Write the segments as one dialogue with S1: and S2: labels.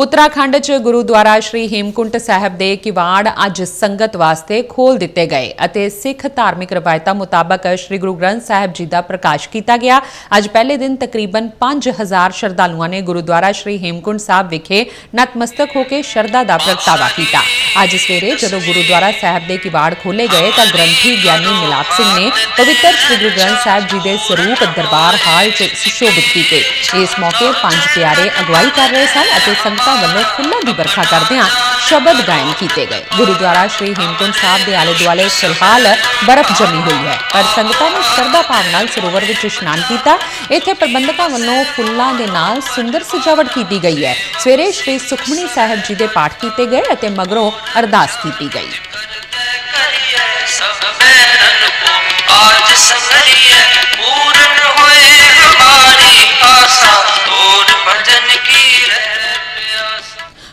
S1: ਉੱਤਰਾਖੰਡ 'ਚ ਗੁਰਦੁਆਰਾ ਸ਼੍ਰੀ ਹੇਮਕੁੰਟ ਸਾਹਿਬ ਦੇ ਕਿਵਾੜ ਅੱਜ ਸੰਗਤ ਵਾਸਤੇ ਖੋਲ ਦਿੱਤੇ ਗਏ ਅਤੇ ਸਿੱਖ ਧਾਰਮਿਕ ਰਵਾਇਤਾਂ ਮੁਤਾਬਕ ਸ਼੍ਰੀ ਗੁਰੂ ਗ੍ਰੰਥ ਸਾਹਿਬ ਜੀ ਦਾ ਪ੍ਰਕਾਸ਼ ਕੀਤਾ ਗਿਆ। ਅੱਜ ਪਹਿਲੇ ਦਿਨ ਤਕਰੀਬਨ 5000 ਸ਼ਰਧਾਲੂਆਂ ਨੇ ਗੁਰਦੁਆਰਾ ਸ਼੍ਰੀ ਹੇਮਕੁੰਟ ਸਾਹਿਬ ਵਿਖੇ ਨਤਮਸਤਕ ਹੋ ਕੇ ਸ਼ਰਧਾ ਦਾ ਪ੍ਰਗਟਾਵਾ ਕੀਤਾ। ਅੱਜ ਸਵੇਰੇ ਜਦੋਂ ਗੁਰਦੁਆਰਾ ਸਾਹਿਬ ਦੇ ਕਿਵਾੜ ਖੋਲੇ ਗਏ ਤਾਂ ਗ੍ਰੰਥੀ ਗਿਆਨੀ ਮਿਲਾਪ ਸਿੰਘ ਨੇ ਪਵਿੱਤਰ ਸ਼੍ਰੀ ਗੁਰੂ ਗ੍ਰੰਥ ਸਾਹਿਬ ਜੀ ਦੇ ਸਰੂਪ ਦਰਬਾਰ ਹਾਲ 'ਚ ਸੁਸ਼ੋਭਿਤ ਕੀਤੇ। ਇਸ ਮੌਕੇ ਪੰਜ ਪਿਆਰੇ ਅਗਵਾਈ ਕਰ ਰਹੇ ਸਨ ਅਤੇ ਸੰਗਤਾਂ ਸੰਗਤਾਂ ਵੱਲੋਂ ਫੁੱਲਾਂ ਦੀ ਵਰਖਾ ਕਰਦਿਆਂ ਸ਼ਬਦ ਗਾਇਨ ਕੀਤੇ ਗਏ। ਗੁਰਦੁਆਰਾ ਸ੍ਰੀ ਹੇਮਕੁੰਟ ਸਾਹਿਬ ਦੇ ਆਲੇ ਦੁਆਲੇ ਫਿਲਹਾਲ ਬਰਫ਼ ਜੰਮੀ ਹੋਈ ਹੈ। ਪਰ ਸੰਗਤਾਂ ਨੇ ਸ਼ਰਧਾ ਭਾਵ ਨਾਲ ਸਰੋਵਰ ਵਿੱਚ ਇਸ਼ਨਾਨ ਕੀਤਾ। ਇੱਥੇ ਪ੍ਰਬੰਧਕਾਂ ਵੱਲੋਂ ਫੁੱਲਾਂ ਦੇ ਨਾਲ ਸੁੰਦਰ ਸਜਾਵਟ ਕੀਤੀ ਗਈ ਹੈ। ਸਵੇਰੇ ਸ੍ਰੀ ਸੁਖਮਨੀ ਸਾਹਿਬ ਜੀ ਦੇ ਪਾਠ ਕੀਤੇ ਗਏ ਅਤੇ ਮਗਰੋਂ ਅਰਦਾਸ ਕੀਤੀ ਗਈ।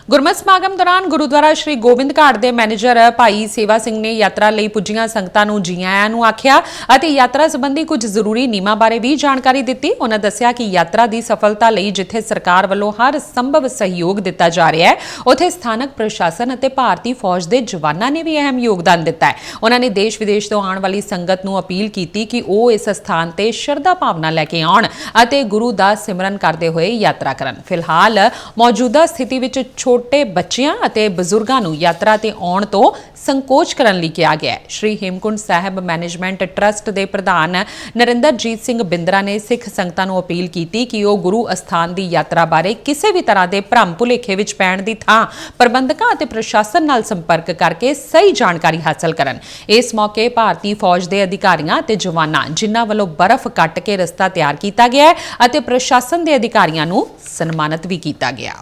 S1: ਗੁਰਮਤਿ ਸਮਾਗਮ ਦੌਰਾਨ ਗੁਰਦੁਆਰਾ ਸ਼੍ਰੀ ਗੋਬਿੰਦ ਘਾਟ ਦੇ ਮੈਨੇਜਰ ਭਾਈ ਸੇਵਾ ਸਿੰਘ ਨੇ ਯਾਤਰਾ ਲਈ ਪੁੱਜੀਆਂ ਸੰਗਤਾਂ ਨੂੰ ਜੀ ਆਇਆਂ ਨੂੰ ਆਖਿਆ ਅਤੇ ਯਾਤਰਾ ਸੰਬੰਧੀ ਕੁਝ ਜ਼ਰੂਰੀ ਨਿਯਮਾਂ ਬਾਰੇ ਵੀ ਜਾਣਕਾਰੀ ਦਿੱਤੀ। ਉਹਨਾਂ ਦੱਸਿਆ ਕਿ ਯਾਤਰਾ ਦੀ ਸਫਲਤਾ ਲਈ ਜਿੱਥੇ ਸਰਕਾਰ ਵੱਲੋਂ ਹਰ ਸੰਭਵ ਸਹਿਯੋਗ ਦਿੱਤਾ ਜਾ ਰਿਹਾ ਹੈ, ਉੱਥੇ ਸਥਾਨਕ ਪ੍ਰਸ਼ਾਸਨ ਅਤੇ ਭਾਰਤੀ ਫੌਜ ਦੇ ਜਵਾਨਾਂ ਨੇ ਵੀ ਅਹਿਮ ਯੋਗਦਾਨ ਦਿੱਤਾ ਹੈ। ਉਹਨਾਂ ਨੇ ਦੇਸ਼ ਵਿਦੇਸ਼ ਤੋਂ ਆਉਣ ਵਾਲੀ ਸੰਗਤ ਨੂੰ ਅਪੀਲ ਕੀਤੀ ਕਿ ਉਹ ਇਸ ਸਥਾਨ ਤੇ ਸ਼ਰਧਾ ਭਾਵਨਾ ਲੈ ਕੇ ਆਉਣ ਅਤੇ ਗੁਰੂ ਦਾ ਸਿਮਰਨ ਕਰਦੇ ਹੋਏ ਯਾਤਰਾ ਕਰਨ। ਫਿਲਹਾਲ ਮੌਜੂਦਾ ਸਥਿਤੀ ਵਿੱਚ ਛੋਟੇ ਛੋਟੇ ਬੱਚਿਆਂ ਅਤੇ ਬਜ਼ੁਰਗਾਂ ਨੂੰ ਯਾਤਰਾ ਤੇ ਆਉਣ ਤੋਂ ਸੰਕੋਚ ਕਰਨ ਲਈ ਕਿਹਾ ਗਿਆ ਹੈ। ਸ਼੍ਰੀ ਹੇਮਕੁੰਟ ਸਾਹਿਬ ਮੈਨੇਜਮੈਂਟ ਟਰਸਟ ਦੇ ਪ੍ਰਧਾਨ ਨਰਿੰਦਰਜੀਤ ਸਿੰਘ ਬਿੰਦਰਾ ਨੇ ਸਿੱਖ ਸੰਗਤਾਂ ਨੂੰ ਅਪੀਲ ਕੀਤੀ ਕਿ ਉਹ ਗੁਰੂ ਅਸਥਾਨ ਦੀ ਯਾਤਰਾ ਬਾਰੇ ਕਿਸੇ ਵੀ ਤਰ੍ਹਾਂ ਦੇ ਭ੍ਰਮ ਭੁਲੇਖੇ ਵਿੱਚ ਪੈਣ ਦੀ ਥਾਂ ਪ੍ਰਬੰਧਕਾਂ ਅਤੇ ਪ੍ਰਸ਼ਾਸਨ ਨਾਲ ਸੰਪਰਕ ਕਰਕੇ ਸਹੀ ਜਾਣਕਾਰੀ ਹਾਸਲ ਕਰਨ। ਇਸ ਮੌਕੇ ਭਾਰਤੀ ਫੌਜ ਦੇ ਅਧਿਕਾਰੀਆਂ ਅਤੇ ਜਵਾਨਾਂ, ਜਿਨ੍ਹਾਂ ਵੱਲੋਂ ਬਰਫ਼ ਕੱਟ ਕੇ ਰਸਤਾ ਤਿਆਰ ਕੀਤਾ ਗਿਆ ਹੈ ਅਤੇ ਪ੍ਰਸ਼ਾਸਨ ਦੇ ਅਧਿਕਾਰੀਆਂ ਨੂੰ ਸਨਮਾਨਿਤ ਵੀ ਕੀਤਾ ਗਿਆ।